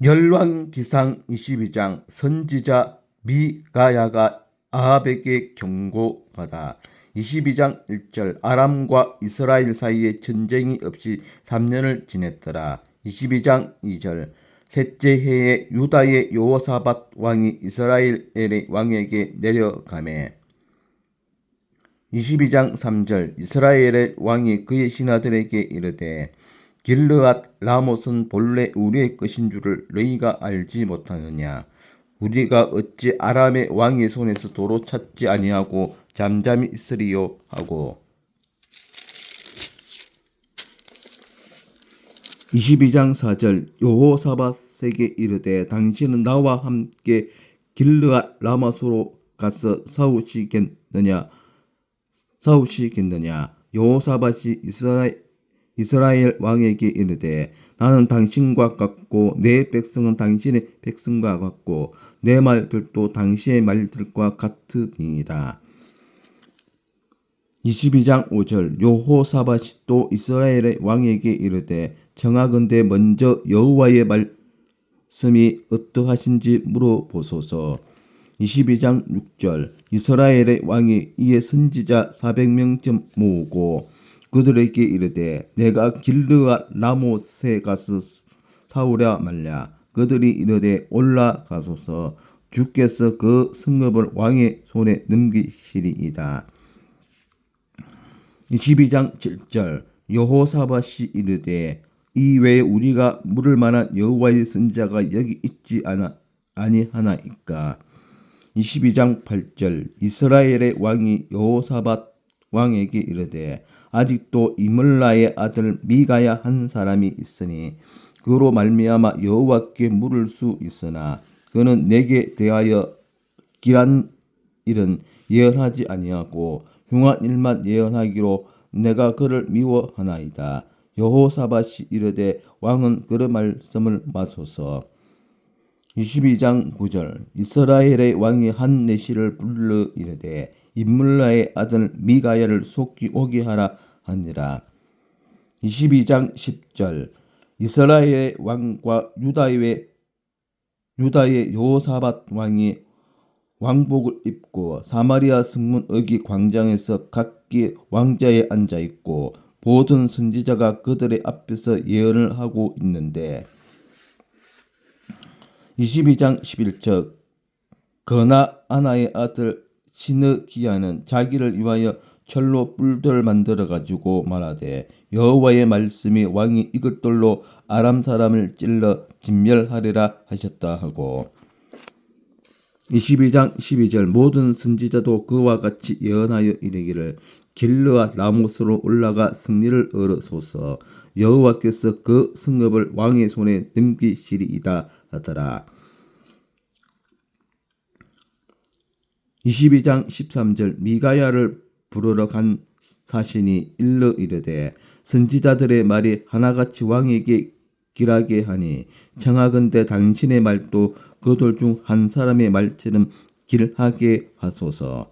열왕기상 22장 선지자 미가야가 아합에게 경고하다. 22장 1절 아람과 이스라엘 사이에 전쟁이 없이 3년을 지냈더라. 22장 2절 셋째 해에 유다의 요사밧 왕이 이스라엘의 왕에게 내려가매 22장 3절 이스라엘의 왕이 그의 신하들에게 이르되 길르앗 라못은 본래 우리의 것인 줄을 너희가 알지 못하느냐? 우리가 어찌 아람의 왕의 손에서 도로 찾지 아니하고 잠잠히 있으리요? 하고. 22장 4절 여호사밧에게 이르되 당신은 나와 함께 길르앗 라마스로 가서 싸우시겠느냐? 싸우시겠느냐? 여호사밧이 이스라엘 이스라엘 왕에게 이르되 나는 당신과 같고 내 백성은 당신의 백성과 같고 내 말들도 당신의 말들과 같으니이다. 22장 5절 여호사밧이 또 이스라엘의 왕에게 이르되 정하건대 먼저 여호와의 말씀이 어떠하신지 물어보소서. 22장 6절 이스라엘의 왕이 이에 선지자 400명쯤 모으고 그들에게 이르되 내가 길르와 라못에 가서 사오랴 말랴. 그들이 이르되 올라가소서. 주께서 그 성읍을 왕의 손에 넘기시리이다. 22장 7절. 여호사밧이 이르되 이 외에 우리가 물을 만한 여호와의 선자가 여기 있지 않아 아니하나이까? 22장 8절. 이스라엘의 왕이 여호사밧 왕에게 이르되 아직도 이물라의 아들 미가야 한 사람이 있으니 그로 말미암아 여호와께 물을 수 있으나 그는 내게 대하여 기한 일은 예언하지 아니하고 흉한 일만 예언하기로 내가 그를 미워하나이다. 여호사밧이 이르되 왕은 그의 말씀을 마소서. 22장 9절 이스라엘의 왕이 한 내시를 불러 이르되 임물라의 아들 미가야를 속기 오게 하라 하니라. 22장 10절 이스라엘의 왕과 유다의 유다의 요사밧 왕이 왕복을 입고 사마리아 승문 어기 광장에서 각기 왕자에 앉아 있고 모든 선지자가 그들의 앞에서 예언을 하고 있는데 22장 11절 그나 아나의 아들 시느기야는 자기를 위하여 철로 뿔들 만들어 가지고 말하되 여호와의 말씀이 왕이 이것들로 아람 사람을 찔러 진멸하리라 하셨다 하고 22장 12절 모든 선지자도 그와 같이 예언하여 이르기를 길르와 라못으로 올라가 승리를 얻으소서 여호와께서 그 성읍을 왕의 손에 넘기시리이다 하더라. 22장 13절 미가야를 부르러 간 사신이 일러 이르되 선지자들의 말이 하나같이 왕에게 길하게 하니 청하건대 당신의 말도 그들 중 한 사람의 말처럼 길하게 하소서.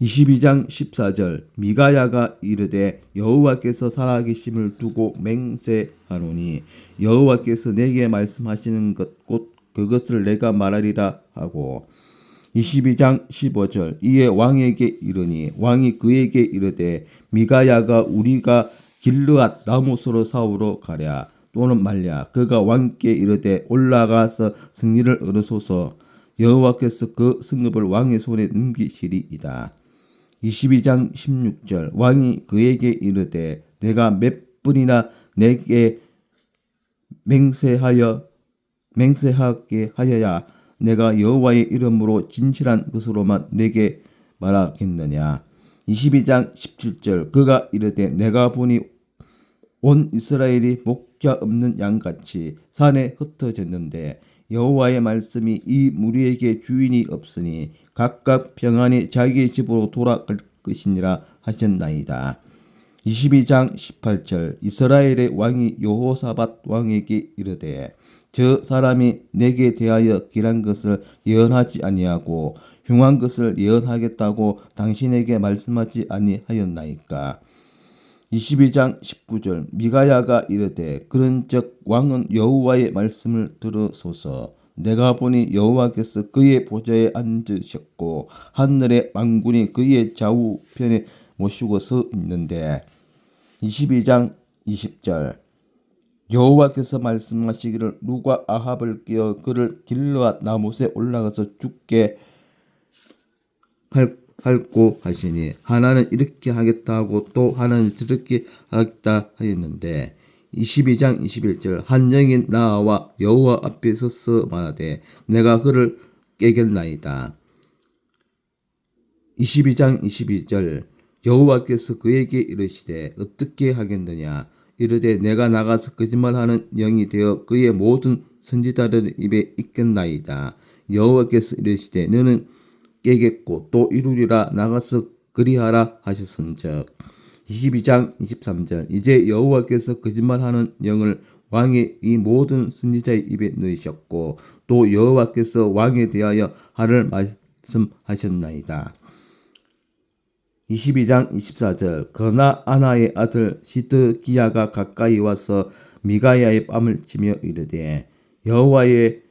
22장 14절 미가야가 이르되 여호와께서 살아계심을 두고 맹세하노니 여호와께서 내게 말씀하시는 것 곧 그것을 내가 말하리라 하고 22장 15절 이에 왕에게 이르니 왕이 그에게 이르되 미가야가 우리가 길르앗 라모스로 사우러 가랴 또는 말랴 그가 왕께 이르되 올라가서 승리를 얻으소서 여호와께서 그 승급을 왕의 손에 넘기시리이다. 22장 16절 왕이 그에게 이르되 내가 몇 분이나 내게 맹세하여 맹세하게 하여야 내가 여호와의 이름으로 진실한 것으로만 내게 말하겠느냐 22장 17절 그가 이르되 내가 보니 온 이스라엘이 목자 없는 양같이 산에 흩어졌는데 여호와의 말씀이 이 무리에게 주인이 없으니 각각 평안히 자기 집으로 돌아갈 것이니라 하셨나이다. 22장 18절 이스라엘의 왕이 여호사밧 왕에게 이르되 저 사람이 내게 대하여 길한 것을 예언하지 아니하고 흉한 것을 예언하겠다고 당신에게 말씀하지 아니하였나이까? 22장 19절 미가야가 이르되 그런즉 왕은 여호와의 말씀을 들으소서. 내가 보니 여호와께서 그의 보좌에 앉으셨고 하늘의 망군이 그의 좌우편에 모시고 서 있는데 22장 20절. 여호와께서 말씀하시기를 누가 아합을 깨어 그를 길르앗 나못에 올라가서 죽게 할, 할고 하시니 하나는 이렇게 하겠다 하고 또 하나는 저렇게 하겠다 하였는데 22장 21절. 한 영이 나와 여호와 앞에 서서 말하되 내가 그를 깨겠나이다. 22장 22절 여호와께서 그에게 이르시되 어떻게 하겠느냐? 이르되 내가 나가서 거짓말하는 영이 되어 그의 모든 선지자들 입에 있겠나이다. 여호와께서 이르시되 너는 깨겠고 또 이루리라 나가서 그리하라 하셨은즉. 22장 23절. 이제 여호와께서 거짓말하는 영을 왕의 이 모든 선지자의 입에 넣으셨고 또 여호와께서 왕에 대하여 하를 말씀하셨나이다. 22장 24절. 그러나 아나의 아들 시드기야가 가까이 와서 미가야의 뺨을 치며 이르되 여호와의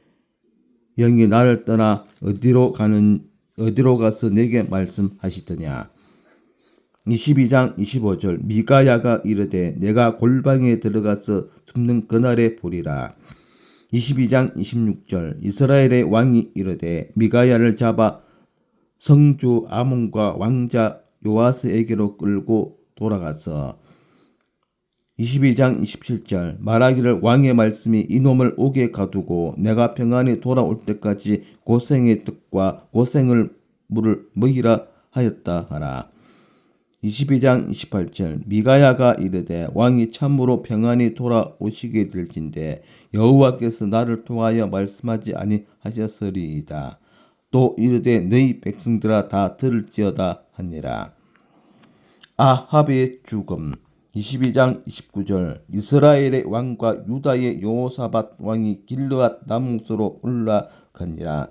영이 나를 떠나 어디로 가는 어디로 가서 내게 말씀하시더냐? 22장 25절. 미가야가 이르되 내가 골방에 들어가서 숨는 그날에 보리라. 22장 26절. 이스라엘의 왕이 이르되 미가야를 잡아 성주 아몬과 왕자 요아스에게로 끌고 돌아가서 22장 27절 말하기를 왕의 말씀이 이놈을 옥에 가두고 내가 평안히 돌아올 때까지 고생의 뜻과 고생을 물을 먹이라 하였다 하라. 22장 28절 미가야가 이르되 왕이 참으로 평안히 돌아오시게 될진데 여호와께서 나를 통하여 말씀하지 아니하셨으리이다. 또 이르되 너희 백성들아 다 들을지어다 하니라. 아합의 죽음 22장 29절 이스라엘의 왕과 유다의 요사밧 왕이 길르앗 나무스로 올라가니라.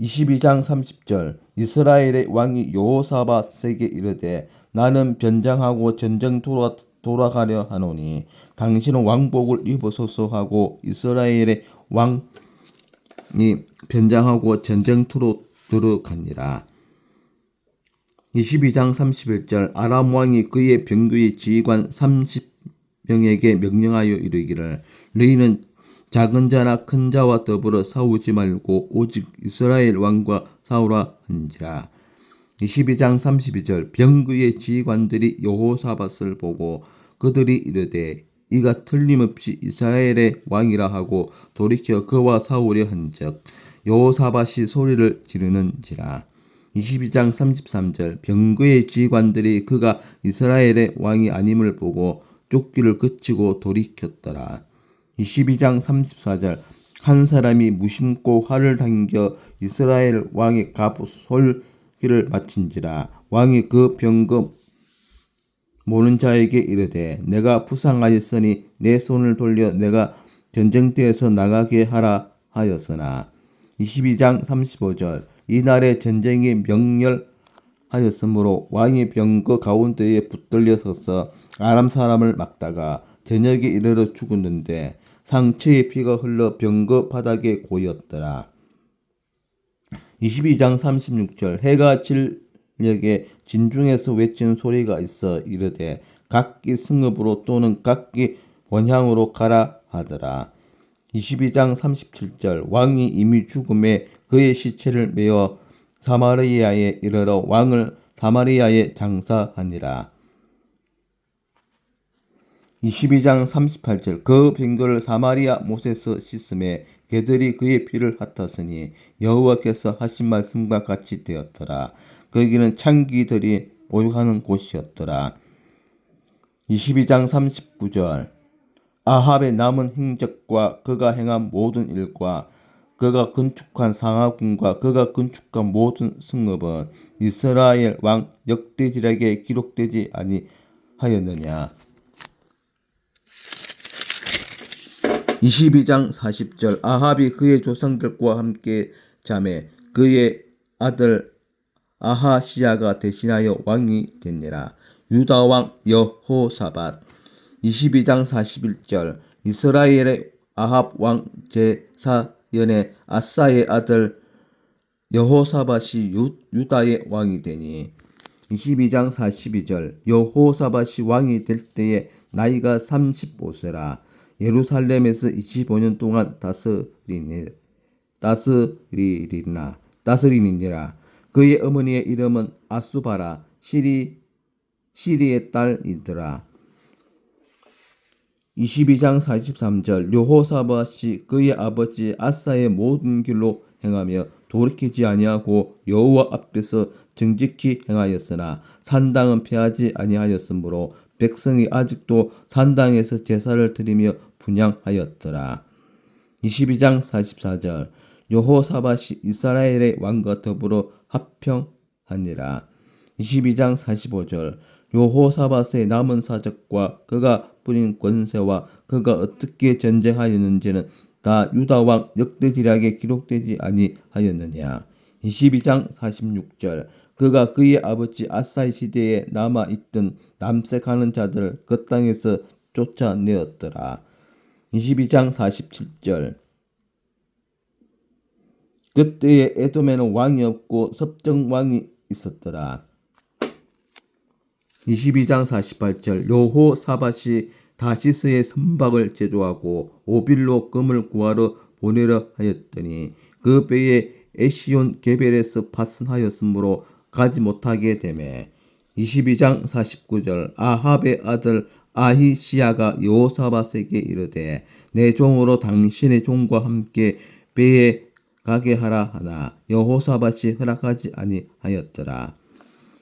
22장 30절 이스라엘의 왕이 요사밧에게 이르되 나는 변장하고 전쟁 돌아, 돌아가려 하노니 당신은 왕복을 입어소서 하고 이스라엘의 왕이 변장하고 전쟁터로 들어가니라. 22장 31절 아람 왕이 그의 병거의 지휘관 30명에게 명령하여 이르기를 너희는 작은 자나 큰 자와 더불어 싸우지 말고 오직 이스라엘 왕과 싸우라 한지라. 22장 32절 병거의 지휘관들이 여호사밧을 보고 그들이 이르되 이가 틀림없이 이스라엘의 왕이라 하고 돌이켜 그와 싸우려 한즉 여호사밧이 소리를 지르는지라. 22장 33절 병거의 지휘관들이 그가 이스라엘의 왕이 아님을 보고 쫓기를 그치고 돌이켰더라. 22장 34절 한 사람이 무심코 활을 당겨 이스라엘 왕의 갑솔기를 마친지라 왕이 그 병거 모는 자에게 이르되 내가 부상하였으니 내 손을 돌려 내가 전쟁터에서 나가게 하라 하였으나 22장 35절 이날에 전쟁이 명렬하였으므로 왕이 병거 가운데에 붙들려 서서 아람 사람을 막다가 저녁에 이르러 죽었는데 상처의 피가 흘러 병거 바닥에 고였더라. 22장 36절 해가 질녘에 진중에서 외치는 소리가 있어 이르되 각기 승읍으로 또는 각기 원향으로 가라 하더라. 22장 37절 왕이 이미 죽음에 그의 시체를 메어 사마리아에 이르러 왕을 사마리아에 장사하니라. 22장 38절 그 빙도를 사마리아 못에서 씻음에 개들이 그의 피를 핫았으니 여호와께서 하신 말씀과 같이 되었더라. 거기는 창기들이 보육하는 곳이었더라. 22장 39절 아합의 남은 행적과 그가 행한 모든 일과 그가 건축한 상하군과 그가 건축한 모든 승업은 이스라엘 왕 역대지락에 기록되지 아니하였느냐. 22장 40절 아합이 그의 조상들과 함께 잠에 그의 아들 아하시야가 대신하여 왕이 되니라. 유다 왕 여호사밧 22장 41절 이스라엘의 아합 왕 제4연의 아사의 아들 여호사밧이 유, 유다의 왕이 되니 22장 42절 여호사밧이 왕이 될 때에 나이가 35세라. 예루살렘에서 25년 동안 다스리니 다스리리나 다스리니라. 그의 어머니의 이름은 아수바라 시리 시리의 딸이더라 22장 43절 여호사밧이 그의 아버지 아사의 모든 길로 행하며 돌이키지 아니하고 여호와 앞에서 정직히 행하였으나 산당은 피하지 아니하였으므로 백성이 아직도 산당에서 제사를 드리며 분양하였더라. 22장 44절 여호사밧이 이스라엘의 왕과 더불어 합평하니라. 22장 45절 여호사밧의 남은 사적과 그가 부린 권세와 그가 어떻게 전쟁하였는지는 다 유다 왕 역대지략에 기록되지 아니하였느냐. 22장 46절 그가 그의 아버지 아사의 시대에 남아 있던 남색하는 자들을 그 땅에서 쫓아내었더라. 22장 47절 그때에 에돔에는 왕이 없고 섭정 왕이 있었더라. 22장 48절 여호사밧이 다시스의 선박을 제조하고 오빌로 금을 구하러 보내려 하였더니 그 배에 에시온 게벨에서 파슨하였으므로 가지 못하게 되매 22장 49절 아합의 아들 아히시야가 여호사밧에게 이르되 내 종으로 당신의 종과 함께 배에 가게 하라 하나 여호사밧이 허락하지 아니하였더라.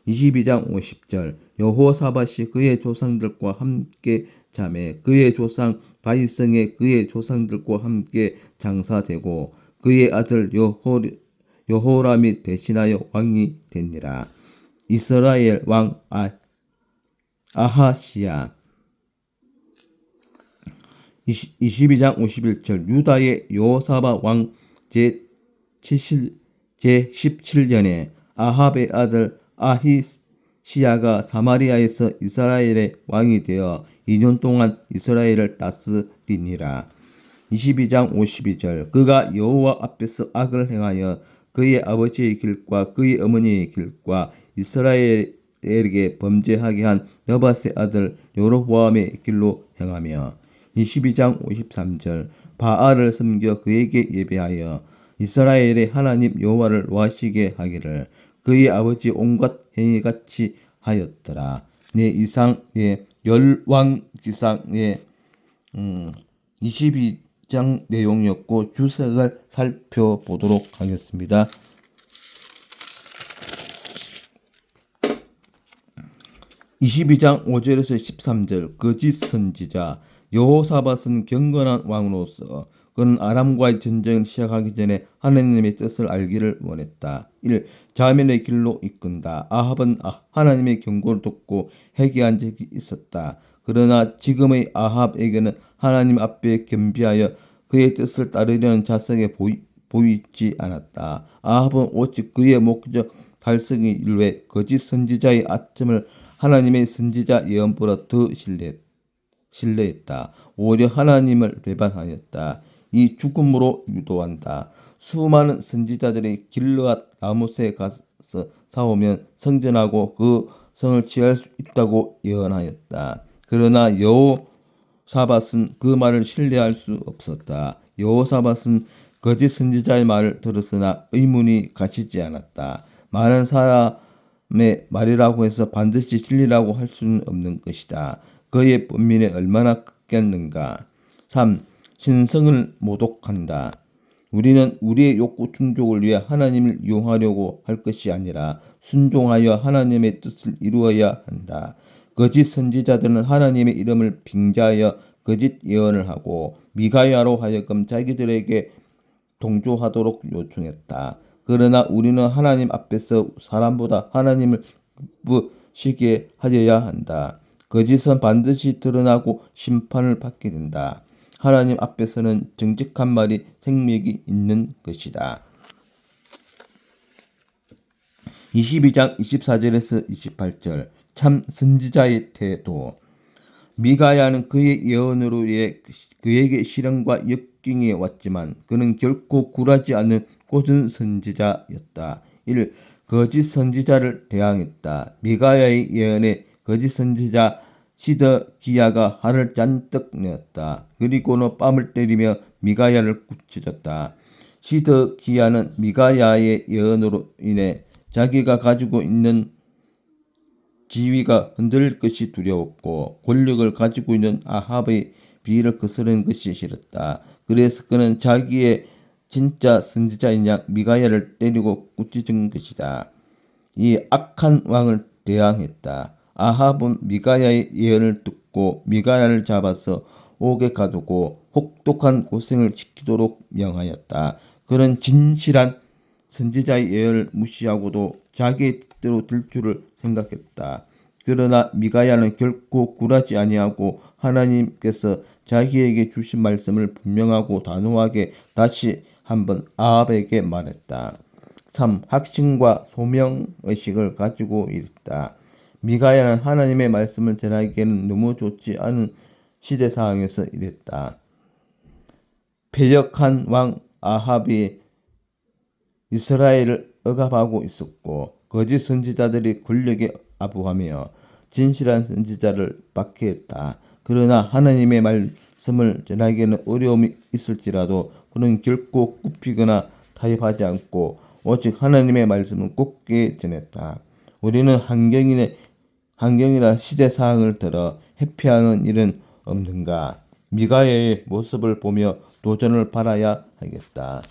22장 50절. 여호사밧이 그의 조상들과 함께 자매 그의 조상 바이성의 그의 조상들과 함께 장사되고 그의 아들 여호, 여호람이 대신하여 왕이 되니라. 이스라엘 왕 아, 아하시야. 22장 51절. 유다의 여호사밧 왕 제 7 제 17년에 아합의 아들 아히시야가 사마리아에서 이스라엘의 왕이 되어 2년 동안 이스라엘을 다스리니라. 22장 52절. 그가 여호와 앞에서 악을 행하여 그의 아버지의 길과 그의 어머니의 길과 이스라엘에게 범죄하게 한 여바스의 아들 여로보암의 길로 행하며 22장 53절. 바알을 섬겨 그에게 예배하여 이스라엘의 하나님 여호와를 노하시게 하기를 그의 아버지 온갖 행위같이 하였더라. 네 이상의 열왕 기상의 음, 22장 내용이었고 주석을 살펴보도록 하겠습니다. 22장 5절에서 13절 거짓 선지자 여호사밧은 경건한 왕으로서 그는 아람과의 전쟁을 시작하기 전에 하나님의 뜻을 알기를 원했다. 1. 자면의 길로 이끈다. 아합은 아, 하나님의 경고를 듣고 회개한 적이 있었다. 그러나 지금의 아합에게는 하나님 앞에 겸비하여 그의 뜻을 따르려는 자성에 보이, 보이지 않았다. 아합은 오직 그의 목적 달성이 위해 거짓 선지자의 아점을 하나님의 선지자 예언보다 더. 신뢰했다. 오히려 하나님을 배반하였다. 이 죽음으로 유도한다. 수많은 선지자들이 길르앗 라모스에 가서 싸우면 성전하고 그 성을 취할 수 있다고 예언하였다. 그러나 여호사밧은 그 말을 신뢰할 수 없었다. 여호사밧은 거짓 선지자의 말을 들었으나 의문이 가시지 않았다. 많은 사람의 말이라고 해서 반드시 진리라고 할 수는 없는 것이다. 그의 본민이 얼마나 크겠는가. 3. 신성을 모독한다. 우리는 우리의 욕구 충족을 위해 하나님을 이용하려고 할 것이 아니라 순종하여 하나님의 뜻을 이루어야 한다. 거짓 선지자들은 하나님의 이름을 빙자하여 거짓 예언을 하고 미가야로 하여금 자기들에게 동조하도록 요청했다. 그러나 우리는 하나님 앞에서 사람보다 하나님을 기쁘시게 하여야 한다. 거짓은 반드시 드러나고 심판을 받게 된다. 하나님 앞에서는 정직한 말이 생명이 있는 것이다. 22장 24절에서 28절 참 선지자의 태도. 미가야는 그의 예언으로 의 그에게 시련과 역경이 왔지만 그는 결코 굴하지 않는 꽂은 선지자였다. 1. 거짓 선지자를 대항했다. 미가야의 예언에 거짓 선지자 시드기야가 화를 잔뜩 내었다. 그리고는 뺨을 때리며 미가야를 꾸짖었다. 시드기야는 미가야의 예언으로 인해 자기가 가지고 있는 지위가 흔들릴 것이 두려웠고 권력을 가지고 있는 아합의 비위를 거스르는 것이 싫었다. 그래서 그는 자기의 진짜 선지자인 양 미가야를 때리고 꾸짖은 것이다. 이 악한 왕을 대항했다. 아합은 미가야의 예언을 듣고 미가야를 잡아서 옥에 가두고 혹독한 고생을 시키도록 명하였다. 그는 진실한 선지자의 예언을 무시하고도 자기의 뜻대로 될 줄을 생각했다. 그러나 미가야는 결코 굴하지 아니하고 하나님께서 자기에게 주신 말씀을 분명하고 단호하게 다시 한번 아합에게 말했다. 3. 확신과 소명의식을 가지고 있다. 미가야는 하나님의 말씀을 전하기에는 너무 좋지 않은 시대 상황에서 이랬다. 패역한 왕 아합이 이스라엘을 억압하고 있었고 거짓 선지자들이 권력에 아부하며 진실한 선지자를 박해했다. 그러나 하나님의 말씀을 전하기에는 어려움이 있을지라도 그는 결코 굽히거나 타협하지 않고 오직 하나님의 말씀을 곱게 전했다. 우리는 환경이나, 환경이나 시대 상황을 들어 회피하는 일은 없는가? 미가야의 모습을 보며 도전을 받아야 하겠다.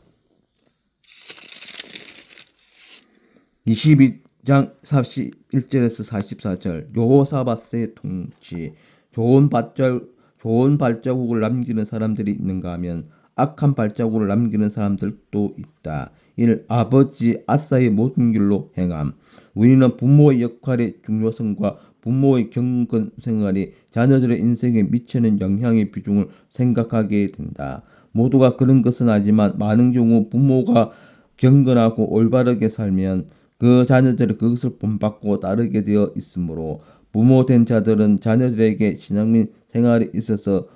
22장 41절에서 44절 요호사바스의 통치 좋은 발자국, 좋은 발자국을 남기는 사람들이 있는가 하면 악한 발자국을 남기는 사람들도 있다. 1. 아버지 아사의 모든 길로 행함 우리는 부모의 역할의 중요성과 부모의 경건 생활이 자녀들의 인생에 미치는 영향의 비중을 생각하게 된다. 모두가 그런 것은 아니지만 많은 경우 부모가 경건하고 올바르게 살면 그 자녀들이 그것을 본받고 따르게 되어 있으므로 부모된 자들은 자녀들에게 신앙민 생활에 있어서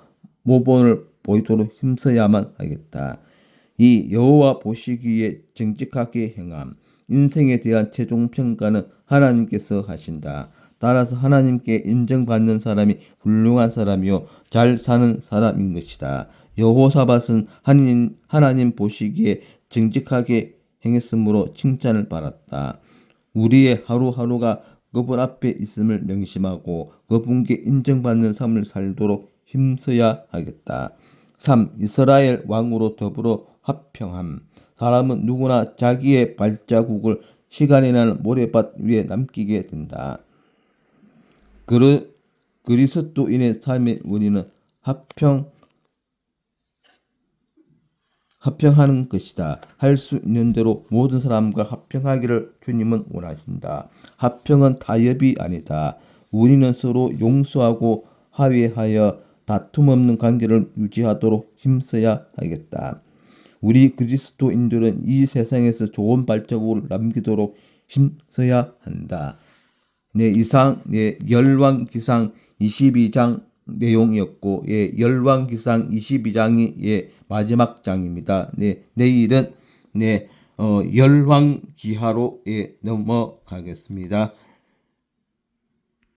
모본을 보이도록 힘써야만 하겠다. 이 여호와 보시기에 정직하게 행함 인생에 대한 최종 평가는 하나님께서 하신다. 따라서 하나님께 인정받는 사람이 훌륭한 사람이요 잘 사는 사람인 것이다. 여호사밧은 하나님, 하나님 보시기에 정직하게 행했으므로 칭찬을 받았다. 우리의 하루하루가 그분 앞에 있음을 명심하고 그분께 인정받는 삶을 살도록 힘써야 하겠다. 3. 이스라엘 왕으로 더불어 화평함. 사람은 누구나 자기의 발자국을 시간이나 모래밭 위에 남기게 된다. 그르, 그리스도인의 삶의 원인은 화평, 합평하는 것이다. 할 수 있는 대로 모든 사람과 합평하기를 주님은 원하신다. 합평은 타협이 아니다. 우리는 서로 용서하고 화해하여 다툼 없는 관계를 유지하도록 힘써야 하겠다. 우리 그리스도인들은 이 세상에서 좋은 발자국을 남기도록 힘써야 한다. 네, 이상 예, 열왕기상 22장 내용이었고 예, 열왕기상 22장이 예, 마지막 장입니다. 네, 내일은 네, 어, 열왕기하로 예, 넘어가겠습니다.